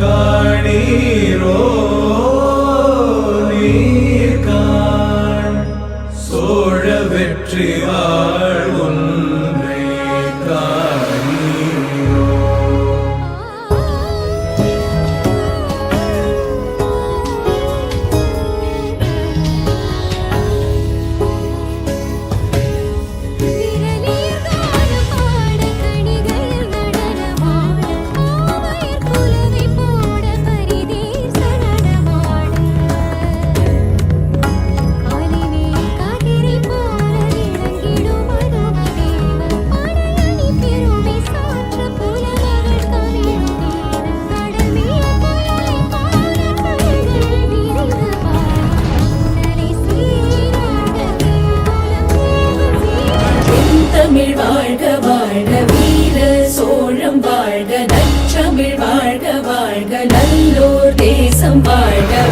காணீரோ நீர் காண். சோழ வெற்றி வாழ் உன் தமிழ் வாழ்க வாழ்க. வீர சோழம் வாழ்க நற்றமிழ் வாழ்க வாழ்க. நல்லோர் தேசம் வாழ்க.